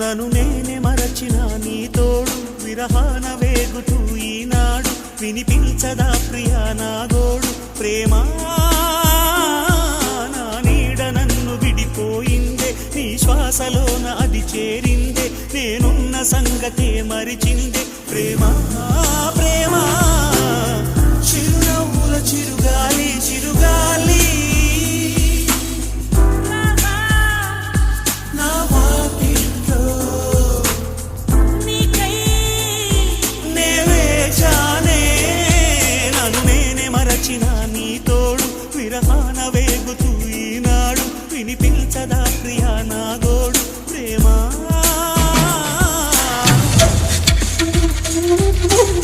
నన్ను నేనే మరచిన నీ తోడు విరహాన వేగుతూ ఈనాడు వినిపించదా ప్రియా నా గోడు ప్రేమా? నా నీడ నన్ను విడిపోయిందే నీ శ్వాసలోన అది చేరిందే నేనున్న సంగతే మరిచిందే ప్రేమా? Oh!